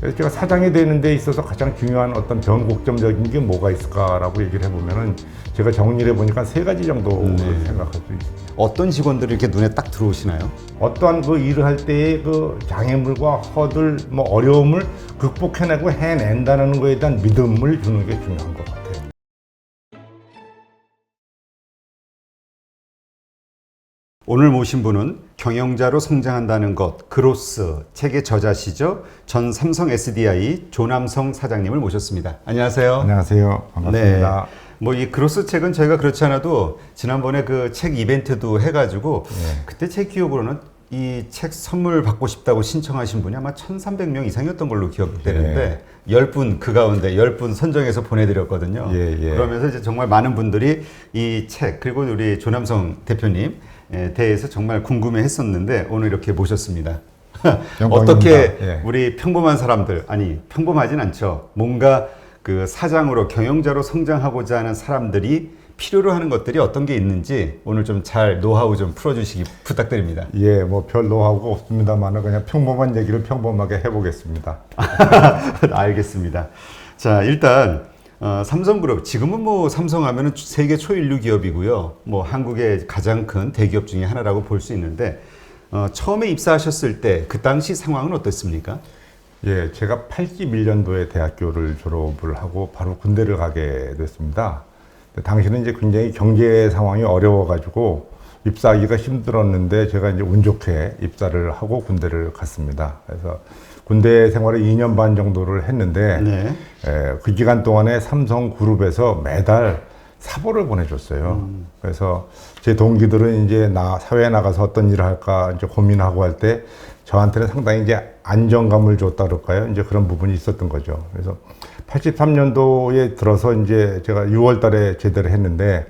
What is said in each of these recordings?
제가 사장이 되는 데 있어서 가장 중요한 어떤 변곡점적인 게 뭐가 있을까라고 얘기를 해보면은 제가 정리를 해보니까 세 가지 정도 생각할 수 있습니다. 어떤 직원들이 이렇게 눈에 딱 들어오시나요? 어떠한 그 일을 할 때의 그 장애물과 허들, 뭐 어려움을 극복해내고 해낸다는 거에 대한 믿음을 주는 게 중요한 것 오늘 모신 분은 경영자로 성장한다는 것 그로스 책의 저자시죠. 전 삼성 SDI 조남성 사장님을 모셨습니다. 안녕하세요. 안녕하세요. 반갑습니다. 뭐이 그로스 책은 저희가 그렇지 않아도 지난번에 그 책 이벤트도 해가지고 네. 그때 제 기억으로는 이 책 선물 받고 싶다고 신청하신 분이 아마 1,300명 이상이었던 걸로 기억되는데 열 10분 그 가운데 10분 선정해서 보내드렸거든요. 예, 예. 그러면서 이제 정말 많은 분들이 이 책 그리고 우리 조남성 대표님 에 대해서 정말 궁금해 했었는데 오늘 이렇게 모셨습니다. 어떻게 예. 우리 평범한 사람들 아니 평범하진 않죠. 뭔가 그 사장으로 경영자로 성장하고자 하는 사람들이 필요로 하는 것들이 어떤 게 있는지 오늘 좀 잘 노하우 좀 풀어주시기 부탁드립니다. 예, 뭐 별 노하우가 없습니다만 그냥 평범한 얘기를 평범하게 해보겠습니다. 알겠습니다. 자 일단 어, 삼성그룹 지금은 뭐 삼성하면은 세계 초일류 기업이고요. 뭐 한국의 가장 큰 대기업 중에 하나라고 볼 수 있는데 어, 처음에 입사하셨을 때 그 당시 상황은 어떻습니까? 예, 제가 81년도에 대학교를 졸업을 하고 바로 군대를 가게 됐습니다. 당시는 이제 굉장히 경제 상황이 어려워가지고 입사하기가 힘들었는데 제가 이제 운 좋게 입사를 하고 군대를 갔습니다. 그래서 군대 생활을 2년 반 정도를 했는데 네. 에, 그 기간 동안에 삼성 그룹에서 매달 사보를 보내줬어요. 그래서 제 동기들은 이제 나 사회에 나가서 어떤 일을 할까 이제 고민하고 할 때 저한테는 상당히 이제 안정감을 줬다 그럴까요? 이제 그런 부분이 있었던 거죠. 그래서 83년도에 들어서 이제 제가 6월 달에 제대를 했는데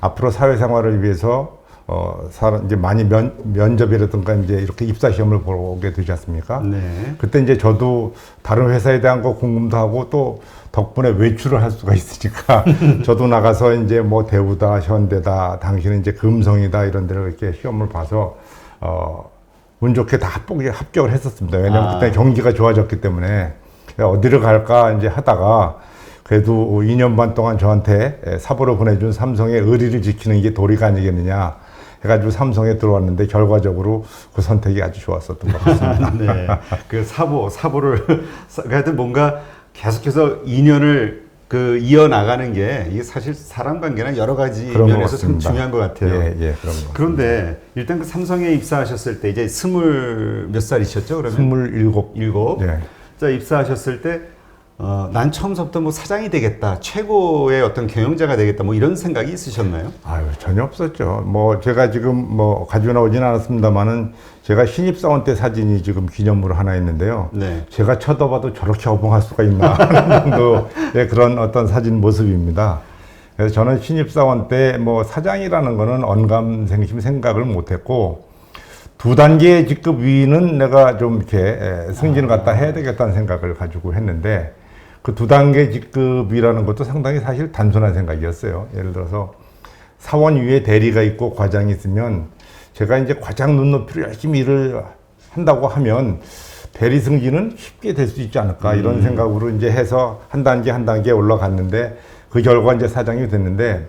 앞으로 사회생활을 위해서 어, 사람 이제 많이 면, 면접이라든가 이제 이렇게 입사 시험을 보게 되지 않습니까? 네. 그때 이제 저도 다른 회사에 대한 거 궁금도 하고 또 덕분에 외출을 할 수가 있으니까 저도 나가서 이제 뭐 대우다 현대다 당신은 이제 금성이다 이런 데를 이렇게 시험을 봐서 어, 운 좋게 다 합격, 합격을 했었습니다. 왜냐면 아. 그때 경기가 좋아졌기 때문에 어디를 갈까 이제 하다가 그래도 2년 반 동안 저한테 사보를 보내준 삼성의 의리를 지키는 게 도리가 아니겠느냐 해가지고 삼성에 들어왔는데 결과적으로 그 선택이 아주 좋았었던 것 같습니다. 네. 그 사보, 사보를, 하여튼 뭔가 계속해서 인연을 그 이어나가는 게 이게 사실 사람 관계나 여러 가지 것 면에서 참. 중요한 것 같아요. 예, 예, 그런 거. 그런데 일단 그 삼성에 입사하셨을 때 이제 스물 몇 살이셨죠? 그러면? 스물일곱. 일곱. 예. 자, 입사하셨을 때, 어, 난 처음부터 뭐 사장이 되겠다, 최고의 어떤 경영자가 되겠다, 뭐 이런 생각이 있으셨나요? 아유 전혀 없었죠. 뭐 제가 지금 뭐 가지고 나오지는 않았습니다만은 제가 신입사원 때 사진이 지금 기념으로 하나 있는데요. 네. 제가 쳐다봐도 저렇게 어벙할 수가 있나 하는 정도의 그런 어떤 사진 모습입니다. 그래서 저는 신입사원 때 뭐 사장이라는 거는 언감생심 생각을 못했고 두 단계 직급 위는 내가 좀 이렇게 에, 승진을 갖다 해야 되겠다는 생각을 가지고 했는데 그 두 단계 직급이라는 것도 상당히 사실 단순한 생각이었어요. 예를 들어서 사원 위에 대리가 있고 과장이 있으면 제가 이제 과장 눈높이로 열심히 일을 한다고 하면 대리 승진은 쉽게 될 수 있지 않을까 이런 생각으로 이제 해서 한 단계 한 단계 올라갔는데 그 결과 이제 사장이 됐는데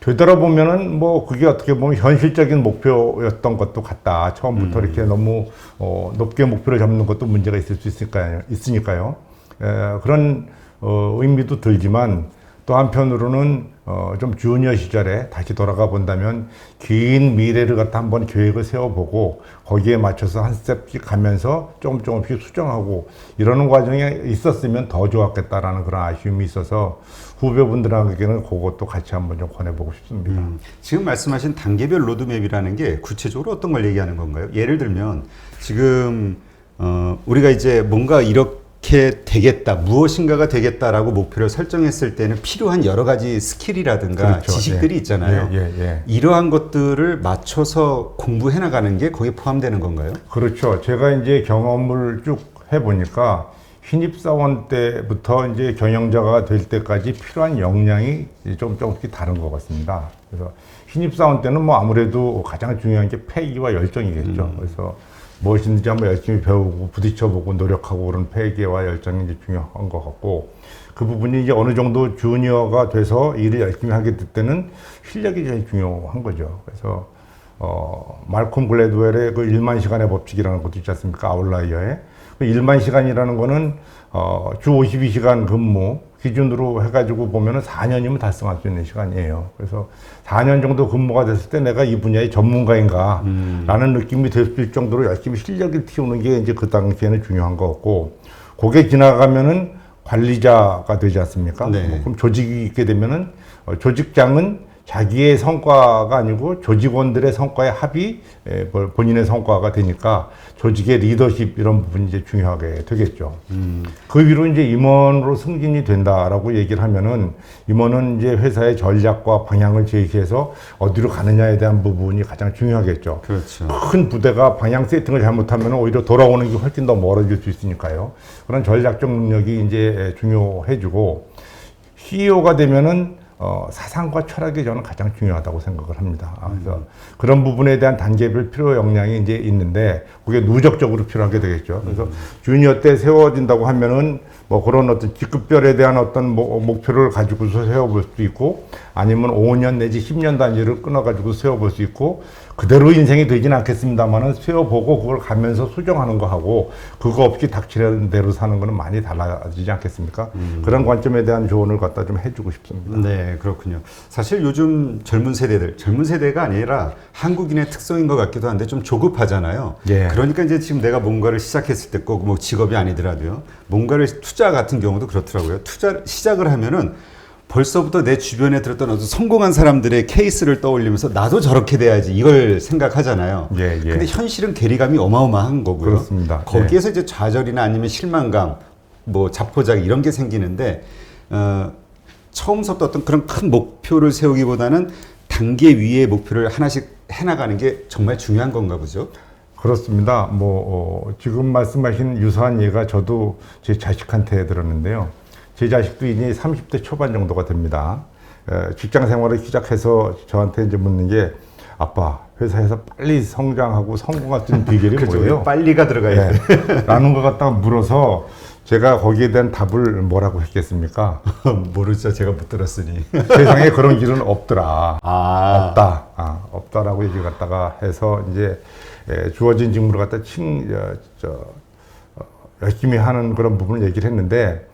되돌아보면은 뭐 그게 어떻게 보면 현실적인 목표였던 것도 같다. 처음부터 이렇게 너무 어, 높게 목표를 잡는 것도 문제가 있을 수 있을까요? 있으니까요. 에, 그런 어, 의미도 들지만 또 한편으로는 어, 좀 주니어 시절에 다시 돌아가 본다면 긴 미래를 갖다 한번 계획을 세워보고 거기에 맞춰서 한 스텝씩 가면서 조금 조금씩 수정하고 이러는 과정에 있었으면 더 좋았겠다라는 그런 아쉬움이 있어서 후배분들에게는 그것도 같이 한번 좀 권해보고 싶습니다. 음, 지금 말씀하신 단계별 로드맵이라는 게 구체적으로 어떤 걸 얘기하는 건가요? 예를 들면 지금 어, 우리가 이제 뭔가 이렇게 되겠다, 무엇인가가 되겠다라고 목표를 설정했을 때는 필요한 여러 가지 스킬이라든가 그렇죠. 지식들이 예. 있잖아요. 예, 예, 예. 이러한 것들을 맞춰서 공부해 나가는 게 거기에 포함되는 건가요? 그렇죠. 제가 이제 경험을 쭉 해보니까 신입사원 때부터 이제 경영자가 될 때까지 필요한 역량이 좀 조금씩 다른 것 같습니다. 그래서 신입사원 때는 뭐 아무래도 가장 중요한 게 패기와 열정이겠죠. 그래서 무엇이든지 한번 열심히 배우고 부딪혀보고 노력하고 그런 패기와 열정이 이제 중요한 것 같고 그 부분이 이제 어느 정도 주니어가 돼서 일을 열심히 하게 될 때는 실력이 제일 중요한 거죠. 그래서 어, 말콤 글래드웰의 그 1만 시간의 법칙이라는 것도 있지 않습니까? 아웃라이어에. 그 1만 시간이라는 거는 어, 주 52시간 근무 기준으로 해가지고 보면은 4년이면 달성할 수 있는 시간이에요. 그래서 4년 정도 근무가 됐을 때 내가 이 분야의 전문가인가 라는 느낌이 들수 있을 정도로 열심히 실력을 키우는 게 이제 그 당시에는 중요한 것 같고 그게 지나가면은 관리자가 되지 않습니까? 네. 뭐 그럼 조직이 있게 되면은 어, 조직장은 자기의 성과가 아니고 조직원들의 성과의 합이 본인의 성과가 되니까 조직의 리더십 이런 부분이 이제 중요하게 되겠죠. 그 위로 이제 임원으로 승진이 된다라고 얘기를 하면은 임원은 이제 회사의 전략과 방향을 제시해서 어디로 가느냐에 대한 부분이 가장 중요하겠죠. 그렇죠. 큰 부대가 방향 세팅을 잘못하면 오히려 돌아오는 게 훨씬 더 멀어질 수 있으니까요. 그런 전략적 능력이 이제 중요해지고 CEO가 되면은 어, 사상과 철학이 저는 가장 중요하다고 생각을 합니다. 아, 그래서 그런 부분에 대한 단계별 필요 역량이 이제 있는데 그게 누적적으로 필요하게 되겠죠. 그래서 주니어 때 세워진다고 하면은 뭐 그런 어떤 직급별에 대한 어떤 mo- 목표를 가지고서 세워볼 수도 있고 아니면 5년 내지 10년 단위를 끊어가지고 세워볼 수 있고 그대로 인생이 되지는 않겠습니다만은 세워보고 그걸 가면서 수정하는 거 하고 그거 없이 닥치는 대로 사는 거는 많이 달라지지 않겠습니까? 그런 관점에 대한 조언을 갖다 좀 해주고 싶습니다. 네, 그렇군요. 사실 요즘 젊은 세대들, 젊은 세대가 아니라 한국인의 특성인 것 같기도 한데 좀 조급하잖아요. 예. 그러니까 이제 지금 내가 뭔가를 시작했을 때 꼭 뭐 직업이 아니더라도요. 뭔가를 투자 같은 경우도 그렇더라고요. 투자 시작을 하면은 벌써부터 내 주변에 들었던 어떤 성공한 사람들의 케이스를 떠올리면서 나도 저렇게 돼야지 이걸 생각하잖아요. 예, 예. 근데 현실은 괴리감이 어마어마한 거고요. 그렇습니다. 거기에서 이제 좌절이나 아니면 실망감, 뭐 자포자기 이런 게 생기는데 어, 처음부터 어떤 그런 큰 목표를 세우기보다는 단계 위의 목표를 하나씩 해나가는 게 정말 중요한 건가 보죠. 그렇습니다. 뭐 어, 지금 말씀하신 유사한 예가 저도 제 자식한테 들었는데요. 제 자식도 이제 30대 초반 정도가 됩니다. 에, 직장 생활을 시작해서 저한테 이제 묻는 게 아빠 회사에서 빨리 성장하고 성공할 수 있는 비결이 뭐예요? 빨리가 들어가야 돼. 네. 라는 것 갖다가 물어서 제가 거기에 대한 답을 뭐라고 했겠습니까? 모르죠. 제가 못 들었으니. 세상에 그런 길은 없더라. 아, 없다. 아, 없다라고 얘기 갖다가 해서 이제 에, 주어진 직무를 갖다 칭, 저, 저, 어, 열심히 하는 그런 부분을 얘기를 했는데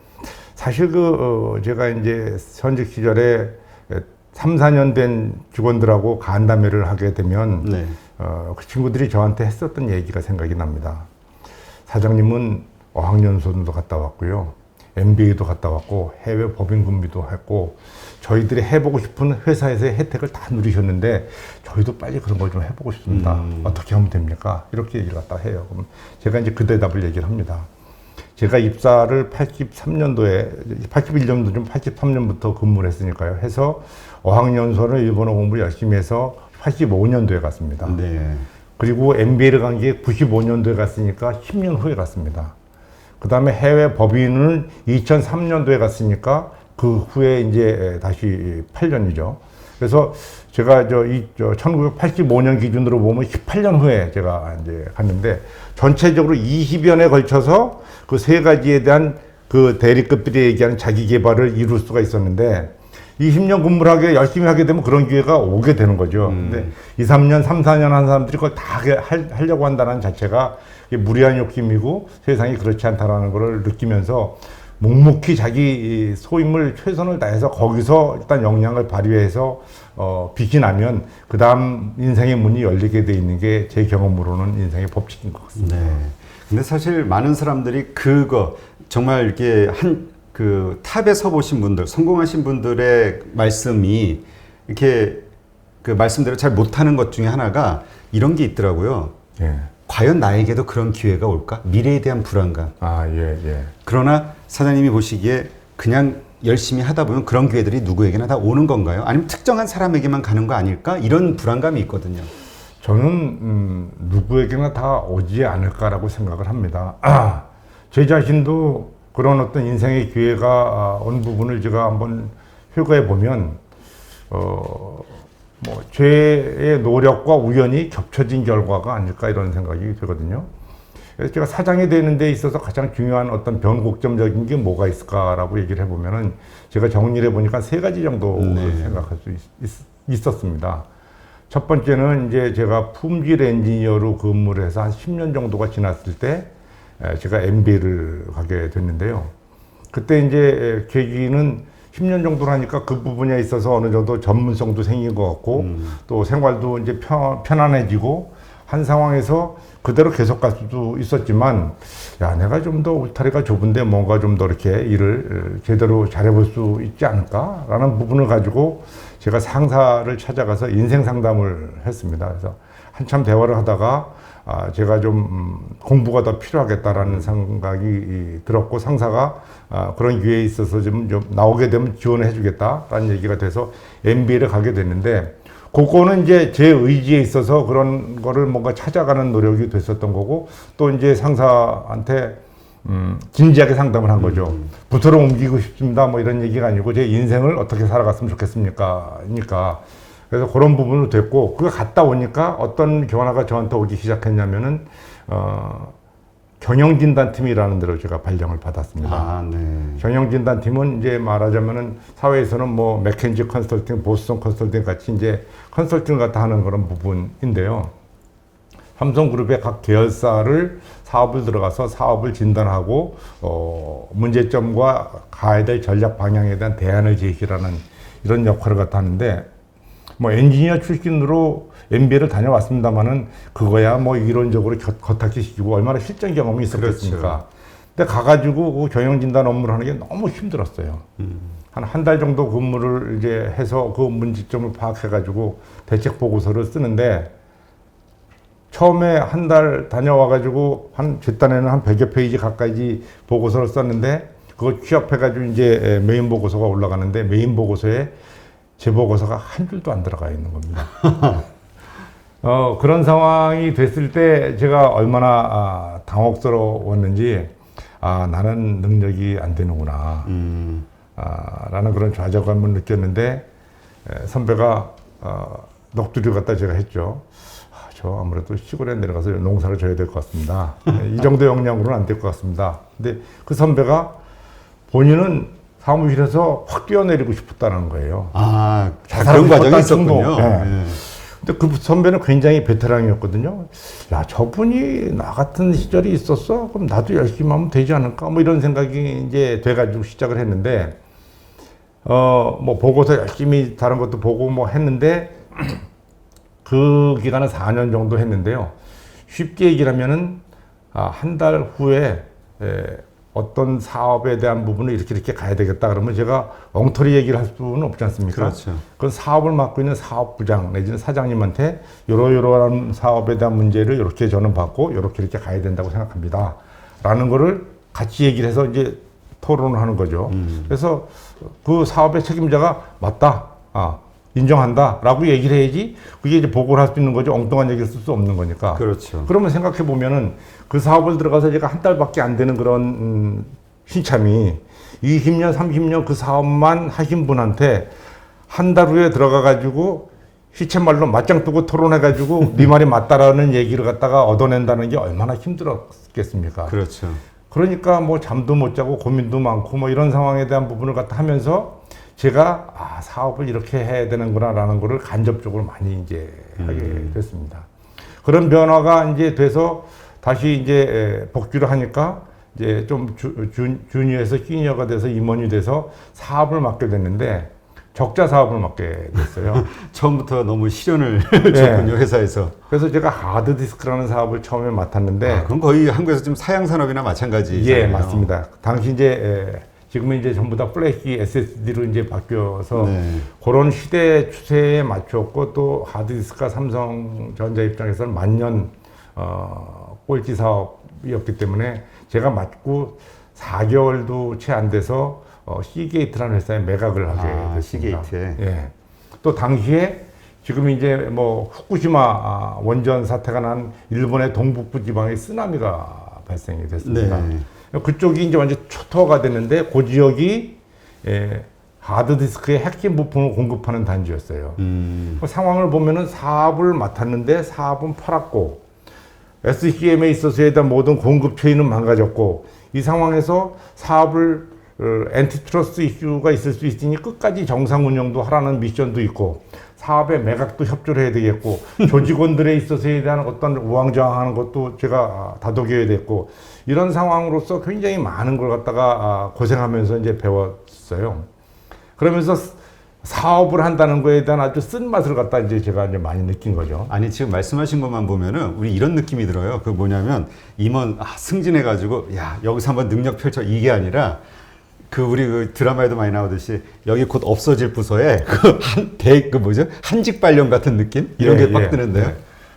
사실 그, 어, 제가 이제 현직 시절에 에, 3, 4년 된 직원들하고 간담회를 하게 되면 네. 어, 그 친구들이 저한테 했었던 얘기가 생각이 납니다. 사장님은 어학연수원도 갔다 왔고요. MBA도 갔다 왔고 해외 법인 근무도 했고 저희들이 해보고 싶은 회사에서의 혜택을 다 누리셨는데 저희도 빨리 그런 걸 좀 해보고 싶습니다. 어떻게 하면 됩니까? 이렇게 얘기를 갖다 해요. 그럼 제가 이제 그 대답을 얘기를 합니다. 제가 입사를 83년도에 81년도 좀 83년부터 근무를 했으니까요. 해서 어학연수원을 일본어 공부를 열심히 해서 85년도에 갔습니다. 네. 그리고 MBA를 간 게 95년도에 갔으니까 10년 후에 갔습니다. 그 다음에 해외 법인을 2003년도에 갔으니까 그 후에 이제 다시 8년이죠. 그래서 제가 저, 이, 저 1985년 기준으로 보면 18년 후에 제가 이제 갔는데 전체적으로 20여 년에 걸쳐서 그 세 가지에 대한 그 대리급들이 얘기하는 자기 개발을 이룰 수가 있었는데 20년 근무를 하게 열심히 하게 되면 그런 기회가 오게 되는 거죠. 근데 2, 3년, 3, 4년 한 사람들이 그걸 다 하게 할- 하려고 한다는 자체가 무리한 욕심이고 세상이 그렇지 않다라는 걸 느끼면서 묵묵히 자기 이 소임을 최선을 다해서 거기서 일단 역량을 발휘해서 어, 빛이 나면 그 다음 인생의 문이 열리게 돼 있는 게 제 경험으로는 인생의 법칙인 것 같습니다. 네. 근데 사실 많은 사람들이 그거 정말 이렇게 한 그 탑에 서 보신 분들, 성공하신 분들의 말씀이 이렇게 그 말씀대로 잘 못하는 것 중에 하나가 이런 게 있더라고요. 예. 과연 나에게도 그런 기회가 올까? 미래에 대한 불안감. 아, 예, 예. 그러나 사장님이 보시기에 그냥 열심히 하다 보면 그런 기회들이 누구에게나 다 오는 건가요? 아니면 특정한 사람에게만 가는 거 아닐까? 이런 불안감이 있거든요. 저는 음, 누구에게나 다 오지 않을까라고 생각을 합니다. 아, 제 자신도 그런 어떤 인생의 기회가 아, 온 부분을 제가 한번 회고해 보면 어, 뭐 죄의 노력과 우연이 겹쳐진 결과가 아닐까 이런 생각이 들거든요. 그래서 제가 사장이 되는 데 있어서 가장 중요한 어떤 변곡점적인 게 뭐가 있을까라고 얘기를 해보면은 제가 정리를 해보니까 세 가지 정도 네. 생각할 수 있, 었습니다첫 번째는 이제 제가 품질 엔지니어로 근무를 해서 한 10년 정도가 지났을 때 에, 제가 MBA를 가게 됐는데요. 그때 이제 에, 계기는 10년 정도 하니까 그 부분에 있어서 어느 정도 전문성도 생긴 것 같고 또 생활도 이제 편, 편안해지고 한 상황에서 그대로 계속 갈 수도 있었지만 야 내가 좀 더 울타리가 좁은데 뭔가 좀 더 이렇게 일을 에, 제대로 잘해볼 수 있지 않을까라는 부분을 가지고 제가 상사를 찾아가서 인생 상담을 했습니다. 그래서 한참 대화를 하다가 아, 제가 좀 음, 공부가 더 필요하겠다라는 생각이 이, 들었고 상사가 아, 그런 기회에 있어서 좀, 좀 나오게 되면 지원을 해주겠다라는 얘기가 돼서 MBA를 가게 됐는데 그거는 이제 제 의지에 있어서 그런 거를 뭔가 찾아가는 노력이 됐었던 거고 또 이제 상사한테 음, 진지하게 상담을 한 거죠. 부서로 옮기고 싶습니다. 뭐 이런 얘기가 아니고 제 인생을 어떻게 살아갔으면 좋겠습니까? 니까. 그래서 그런 부분으로 됐고, 그거 갔다 오니까 어떤 변화가 저한테 오기 시작했냐면은, 어, 경영진단팀이라는 데로 제가 발령을 받았습니다. 아, 네. 경영진단팀은 이제 말하자면은 사회에서는 뭐 맥켄지 컨설팅, 보스턴 컨설팅 같이 이제 컨설팅을 갖다 하는 그런 부분인데요. 삼성그룹의 각 계열사를 사업을 들어가서 사업을 진단하고 어, 문제점과 가야 될 전략 방향에 대한 대안을 제시하는 이런 역할을 갖다 하는데 뭐 엔지니어 출신으로 MBA를 다녀왔습니다만은 그거야 뭐 이론적으로 겨- 겉핥기시키고 얼마나 실전 경험이 있었겠습니까? 근데 가가지고 그 경영진단 업무를 하는 게 너무 힘들었어요. 한한 달 정도 근무를 이제 해서 그 문제점을 파악해가지고 대책 보고서를 쓰는데 처음에 한 달 다녀와가지고 한 제 딴에는 한 100여 페이지 가까이 보고서를 썼는데 그거 취합해가지고 이제 메인 보고서가 올라가는데 메인 보고서에 제 보고서가 한 줄도 안 들어가 있는 겁니다. 어, 그런 상황이 됐을 때 제가 얼마나 아, 당혹스러웠는지 아, 나는 능력이 안 되는구나. 음, 아, 라는 그런 좌절감을 느꼈는데 에, 선배가 어, 넋두리 갖다 제가 했죠. 아, 저 아무래도 시골에 내려가서 농사를 져야 될 것 같습니다. 에, 이 정도 역량으로는 안 될 것 같습니다. 근데 그 선배가 본인은 사무실에서 확 뛰어내리고 싶었다는 거예요. 아, 그런 과정이 있었군요. 네. 네. 근데 그 선배는 굉장히 베테랑이었거든요. 야, 저분이 나 같은 시절이 있었어? 그럼 나도 열심히 하면 되지 않을까? 뭐 이런 생각이 이제 돼가지고 시작을 했는데, 어, 뭐 보고서 열심히 다른 것도 보고 뭐 했는데, 그 기간은 4년 정도 했는데요. 쉽게 얘기를 하면은, 아, 한 달 후에, 에, 어떤 사업에 대한 부분을 이렇게 이렇게 가야 되겠다 그러면 제가 엉터리 얘기를 할 수는 없지 않습니까? 그렇죠. 그 사업을 맡고 있는 사업부장 내지는 사장님한테 요러요러한 사업에 대한 문제를 이렇게 저는 받고 이렇게 이렇게 가야 된다고 생각합니다. 라는 거를 같이 얘기를 해서 이제 토론을 하는 거죠. 그래서 그 사업의 책임자가 맞다. 아, 인정한다. 라고 얘기를 해야지 그게 이제 보고를 할 수 있는 거죠. 엉뚱한 얘기를 쓸 수 없는 거니까. 그렇죠. 그러면 생각해 보면은 그 사업을 들어가서 제가 한 달밖에 안 되는 그런 음, 신참이 20년, 30년 그 사업만 하신 분한테 한 달 후에 들어가 가지고 시체 말로 맞짱 뜨고 토론해 가지고 네 말이 맞다라는 얘기를 갖다가 얻어낸다는 게 얼마나 힘들었겠습니까? 그렇죠. 그러니까 뭐 잠도 못 자고 고민도 많고 뭐 이런 상황에 대한 부분을 갖다 하면서 제가 아 사업을 이렇게 해야 되는구나라는 거를 간접적으로 많이 이제 하게 됐습니다. 그런 변화가 이제 돼서 다시 이제 에, 복귀를 하니까 이제 좀 주, 주, 주니어에서 시니어가 돼서 임원이 돼서 사업을 맡게 됐는데 적자 사업을 맡게 됐어요. 처음부터 너무 시련을 네. 줬군요, 회사에서. 그래서 제가 하드디스크라는 사업을 처음에 맡았는데 아, 그럼 거의 한국에서 지금 사양 산업이나 마찬가지. 예, 맞습니다. 당시 이제 에, 지금은 이제 전부 다 플래시 SSD로 이제 바뀌어서 네. 그런 시대 추세에 맞췄고 또 하드디스크가 삼성전자 입장에서는 만년 어, 꼴찌 사업이었기 때문에 제가 맡고 4개월도 채 안 돼서 어, 시게이트라는 회사에 매각을 하게 아, 됐습니다. 시게이트에. 예. 또 당시에 지금 이제 뭐 후쿠시마 아, 원전 사태가 난 일본의 동북부 지방에 쓰나미가 발생이 됐습니다. 네. 그쪽이 이제 완전 초토화가 됐는데 그 지역이 예, 하드디스크의 핵심 부품을 공급하는 단지였어요. 음. 그 상황을 보면은 사업을 맡았는데 사업은 팔았고 SCM에 있어서에 대한 모든 공급 체인은 망가졌고 이 상황에서 사업을 어, 엔티트러스트 이슈가 있을 수 있으니 끝까지 정상 운영도 하라는 미션도 있고 사업의 매각도 협조를 해야 되겠고 조직원들에 있어서에 대한 어떤 우왕좌왕하는 것도 제가 아, 다독여야 됐고 이런 상황으로서 굉장히 많은 걸 갖다가 아, 고생하면서 이제 배웠어요. 그러면서 사업을 한다는 거에 대한 아주 쓴맛을 갖다 이제 제가 이제 많이 느낀 거죠. 아니 지금 말씀하신 것만 보면은 우리 이런 느낌이 들어요. 그 뭐냐면 임원 아, 승진해 가지고 야 여기서 한번 능력 펼쳐 이게 아니라 그 우리 그 드라마에도 많이 나오듯이 여기 곧 없어질 부서에 그한대그 뭐죠 한직 발령 같은 느낌 이런 예, 게막 예, 드는데요. 예.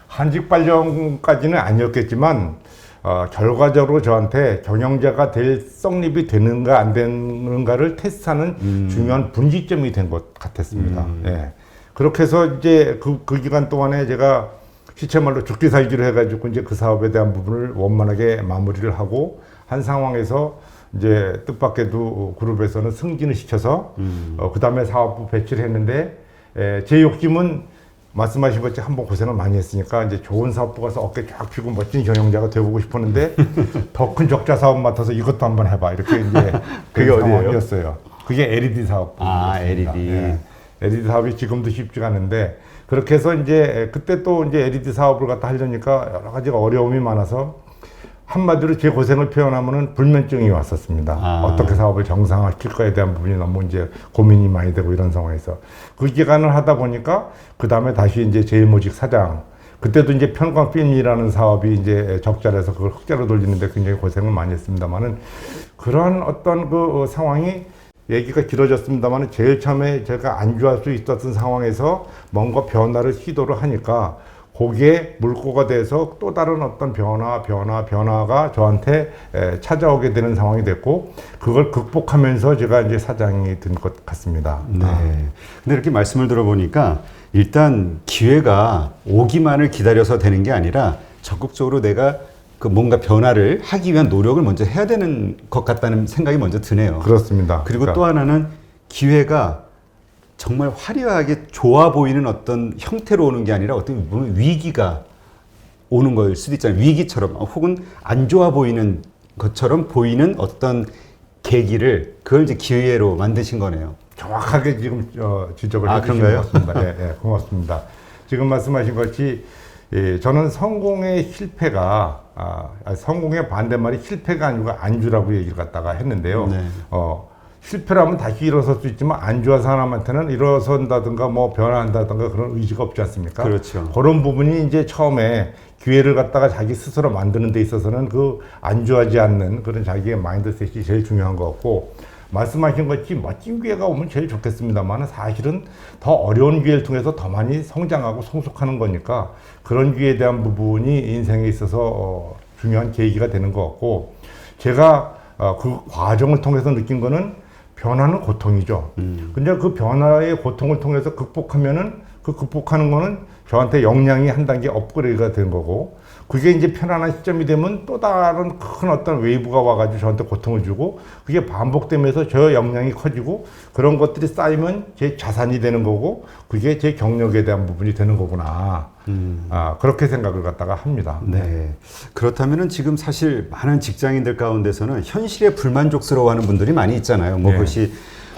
한직 발령까지는 아니었겠지만 어, 결과적으로 저한테 경영자가 될 성립이 되는가 안 되는가를 테스트하는 음. 중요한 분기점이 된 것 같았습니다. 예. 그렇게 해서 이제 그, 그 기간 동안에 제가 시체 말로 죽기 살기로 해가지고 이제 그 사업에 대한 부분을 원만하게 마무리를 하고 한 상황에서 이제 뜻밖에도 그룹에서는 승진을 시켜서 어, 그 다음에 사업부 배치를 했는데 에, 제 욕심은 말씀하신 것처럼 한번 고생을 많이 했으니까 이제 좋은 사업부 가서 어깨 쫙 펴고 멋진 경영자가 되어보고 싶었는데 더 큰 적자 사업 맡아서 이것도 한번 해봐 이렇게 이제 그게? 상황이었어요. 그게 LED 사업. 아, LED. LED 사업이 지금도 쉽지가 않은데 그렇게 해서 이제 그때 또 이제 LED 사업을 갖다 하려니까 여러 가지가 어려움이 많아서 한마디로 제 고생을 표현하면은 불면증이 왔었습니다. 아. 어떻게 사업을 정상화시킬 거에 대한 부분이 너무 이제 고민이 많이 되고 이런 상황에서 그 기간을 하다 보니까 그 다음에 다시 이제 제일모직 사장 그때도 이제 편광 필름이라는 사업이 이제 적자를 해서 그걸 흑자로 돌리는데 굉장히 고생을 많이 했습니다만은 그런 어떤 그 어, 상황이 얘기가 길어졌습니다만 제일 처음에 제가 안주할 수 있었던 상황에서 뭔가 변화를 시도를 하니까 거기에 물꼬가 돼서 또 다른 어떤 변화, 변화, 변화가 저한테 에, 찾아오게 되는 상황이 됐고 그걸 극복하면서 제가 이제 사장이 된 것 같습니다. 네. 근데 이렇게 말씀을 들어보니까 일단 기회가 오기만을 기다려서 되는 게 아니라 적극적으로 내가 그 뭔가 변화를 하기 위한 노력을 먼저 해야 되는 것 같다는 생각이 먼저 드네요. 그렇습니다. 그리고 그러니까 또 하나는 기회가 정말 화려하게 좋아 보이는 어떤 형태로 오는 게 아니라 어떻게 보면 위기가 오는 걸 수도 있잖아요. 위기처럼 혹은 안 좋아 보이는 것처럼 보이는 어떤 계기를 그걸 이제 기회로 만드신 거네요. 정확하게 지금 어, 지적을 아, 해주신 그런가요? 것 같습니다. 예, 예, 고맙습니다. 지금 말씀하신 것이 예, 저는 성공의 실패가 아, 성공의 반대말이 실패가 아니고 안주라고 얘기를 갖다가 했는데요. 네. 어, 실패라면 다시 일어설 수 있지만 안 좋아서 사람한테는 일어선다든가 뭐 변화한다든가 그런 의지가 없지 않습니까? 그렇죠. 그런 부분이 이제 처음에 기회를 갖다가 자기 스스로 만드는 데 있어서는 그 안주하지 않는 그런 자기의 마인드셋이 제일 중요한 것 같고 말씀하신 것이 멋진 기회가 오면 제일 좋겠습니다만 사실은 더 어려운 기회를 통해서 더 많이 성장하고 성숙하는 거니까 그런 기회에 대한 부분이 인생에 있어서 어, 중요한 계기가 되는 것 같고 제가 어, 그 과정을 통해서 느낀 거는 변화는 고통이죠. 근데 그 변화의 고통을 통해서 극복하면은 그 극복하는 거는 저한테 역량이 한 단계 업그레이드가 된 거고 그게 이제 편안한 시점이 되면 또 다른 큰 어떤 웨이브가 와가지고 저한테 고통을 주고 그게 반복되면서 저 역량이 커지고 그런 것들이 쌓이면 제 자산이 되는 거고 그게 제 경력에 대한 부분이 되는 거구나. 아, 그렇게 생각을 갖다가 합니다. 네. 그렇다면은 지금 사실 많은 직장인들 가운데서는 현실에 불만족스러워하는 분들이 많이 있잖아요. 뭐 네. 그것이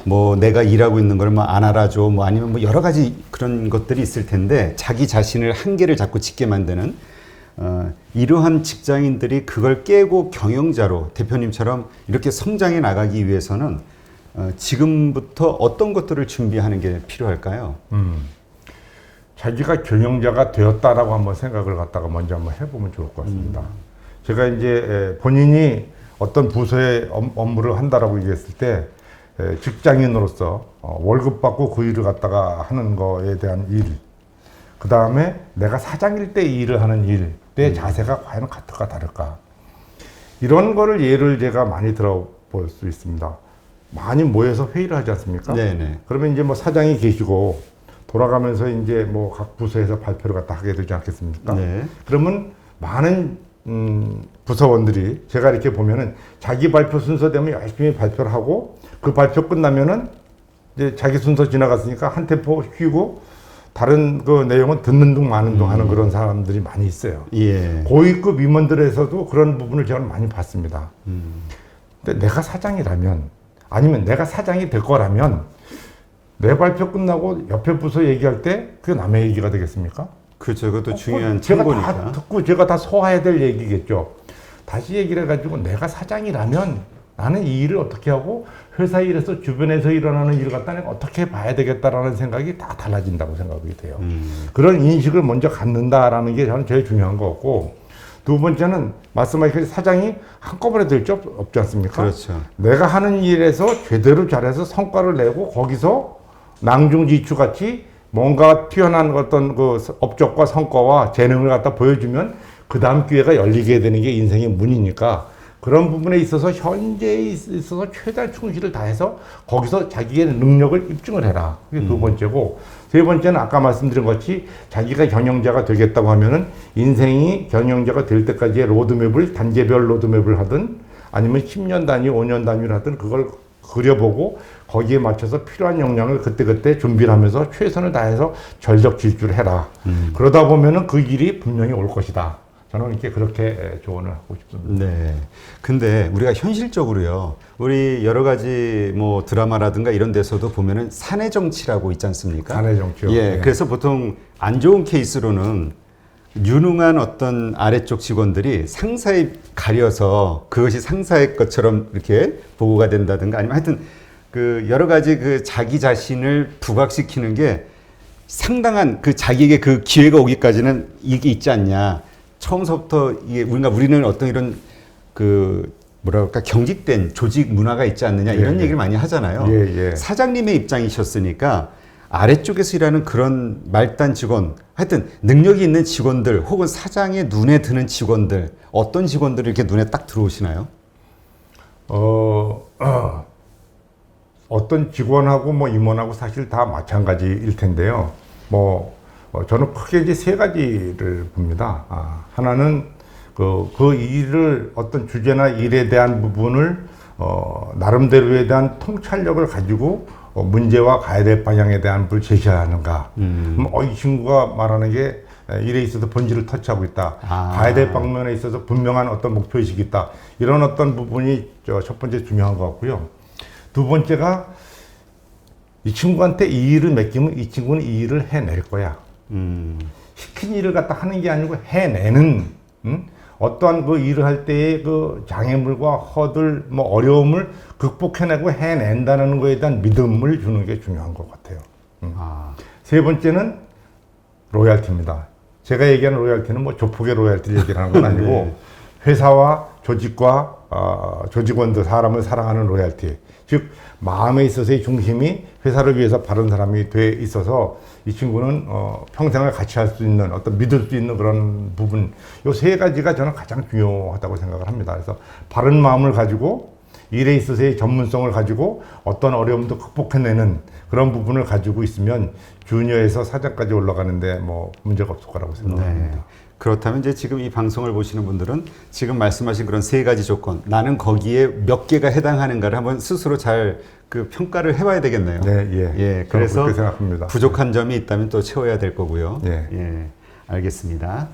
뭐 내가 일하고 있는 걸 뭐 안 알아줘, 뭐 아니면 뭐 여러 가지 그런 것들이 있을 텐데 자기 자신을 한계를 자꾸 짓게 만드는 어, 이러한 직장인들이 그걸 깨고 경영자로 대표님처럼 이렇게 성장해 나가기 위해서는 어, 지금부터 어떤 것들을 준비하는 게 필요할까요? 음. 자기가 경영자가 되었다라고 한번 생각을 갖다가 먼저 한번 해보면 좋을 것 같습니다. 제가 이제 에, 본인이 어떤 부서의 업- 업무를 한다라고 얘기했을 때 에, 직장인으로서 어, 월급 받고 그 일을 갖다가 하는 거에 대한 일, 그 다음에 내가 사장일 때 일을 하는 일, 내 자세가 과연 같을까 다를까. 이런 거를 예를 제가 많이 들어볼 수 있습니다. 많이 모여서 회의를 하지 않습니까? 네네. 그러면 이제 뭐 사장이 계시고 돌아가면서 이제 뭐 각 부서에서 발표를 갖다 하게 되지 않겠습니까? 네. 그러면 많은 음, 부서원들이 제가 이렇게 보면은 자기 발표 순서 되면 열심히 발표를 하고 그 발표 끝나면은 이제 자기 순서 지나갔으니까 한 템포 쉬고 다른 그 내용은 듣는 둥 마는 둥 하는 그런 사람들이 많이 있어요. 예. 고위급 임원들에서도 그런 부분을 제가 많이 봤습니다. 근데 내가 사장이라면 아니면 내가 사장이 될 거라면 내 발표 끝나고 옆에 부서 얘기할 때 그게 남의 얘기가 되겠습니까? 그렇죠. 그것도 중요한 어, 제가 다 참고니까. 듣고 제가 다 소화해야 될 얘기겠죠. 다시 얘기를 해가지고 내가 사장이라면 나는 이 일을 어떻게 하고 회사 일에서 주변에서 일어나는 일 갖다 내가 어떻게 봐야 되겠다라는 생각이 다 달라진다고 생각이 돼요. 음. 그런 인식을 먼저 갖는다라는 게 저는 제일 중요한 것 같고 두 번째는 말씀하신 사장이 한꺼번에 될수 없지 않습니까? 그렇죠. 내가 하는 일에서 제대로 잘해서 성과를 내고 거기서 낭중지추 같이 뭔가 튀어나온 어떤 그 업적과 성과와 재능을 갖다 보여주면 그 다음 기회가 열리게 되는 게 인생의 문이니까 그런 부분에 있어서 현재에 있어서 최대한 충실을 다해서 거기서 자기의 능력을 입증을 해라. 그게 두 번째고 세 번째는 아까 말씀드린 것 같이 자기가 경영자가 되겠다고 하면은 인생이 경영자가 될 때까지의 로드맵을 단계별 로드맵을 하든 아니면 10년 단위, 5년 단위를 하든 그걸 그려보고 거기에 맞춰서 필요한 역량을 그때그때 준비를 하면서 최선을 다해서 전력 질주를 해라. 그러다 보면은 그 일이 분명히 올 것이다. 저는 이렇게 그렇게 조언을 하고 싶습니다. 네. 근데 우리가 현실적으로요. 우리 여러 가지 뭐 드라마라든가 이런 데서도 보면은 사내 정치라고 있지 않습니까? 사내 정치요. 예. 예. 그래서 보통 안 좋은 케이스로는 유능한 어떤 아래쪽 직원들이 상사에 가려서 그것이 상사의 것처럼 이렇게 보고가 된다든가 아니면 하여튼 그 여러 가지 그 자기 자신을 부각시키는 게 상당한 그 자기에게 그 기회가 오기까지는 이게 있지 않냐. 처음서부터 이게 우리가 우리는 어떤 이런 그 뭐랄까 경직된 조직 문화가 있지 않느냐 이런 예, 얘기를 많이 하잖아요. 예, 예. 사장님의 입장이셨으니까 아래쪽에서 일하는 그런 말단 직원, 하여튼 능력이 있는 직원들 혹은 사장의 눈에 드는 직원들 어떤 직원들이 이렇게 눈에 딱 들어오시나요? 어, 어, 어떤 직원하고 뭐 임원하고 사실 다 마찬가지일 텐데요. 뭐 어, 저는 크게 이제 세 가지를 봅니다. 아, 하나는 그, 그 일을 어떤 주제나 일에 대한 부분을 어, 나름대로에 대한 통찰력을 가지고 어, 문제와 가야 될 방향에 대한 걸 제시하는가. 음. 어, 이 친구가 말하는 게 에, 일에 있어서 본질을 터치하고 있다. 아. 가야 될 방면에 있어서 분명한 어떤 목표의식이 있다. 이런 어떤 부분이 저첫 번째 중요한 것 같고요. 두 번째가 이 친구한테 이 일을 맡기면 이 친구는 이 일을 해낼 거야. 음, 시킨 일을 갖다 하는 게 아니고 해내는 음? 어떠한 그 일을 할 때의 그 장애물과 허들 뭐 어려움을 극복해내고 해낸다는 거에 대한 믿음을 주는 게 중요한 것 같아요. 아, 세 번째는 로얄티입니다. 제가 얘기하는 로얄티는 뭐 조폭의 로얄티 얘기를 하는 건 아니고 네. 회사와 조직과 어, 조직원들 사람을 사랑하는 로얄티. 즉 마음에 있어서의 중심이 회사를 위해서 바른 사람이 돼 있어서 이 친구는 어, 평생을 같이 할 수 있는 어떤 믿을 수 있는 그런 부분 요 세 가지가 저는 가장 중요하다고 생각을 합니다. 그래서 바른 마음을 가지고 일에 있어서의 전문성을 가지고 어떤 어려움도 극복해내는 그런 부분을 가지고 있으면 주니어에서 사장까지 올라가는데 뭐 문제가 없을 거라고 생각합니다. 네. 그렇다면 이제 지금 이 방송을 보시는 분들은 지금 말씀하신 그런 세 가지 조건, 나는 거기에 몇 개가 해당하는가를 한번 스스로 잘 그 평가를 해봐야 되겠네요. 네, 예. 예, 그래서. 부족한 점이 있다면 또 채워야 될 거고요. 예. 예, 알겠습니다.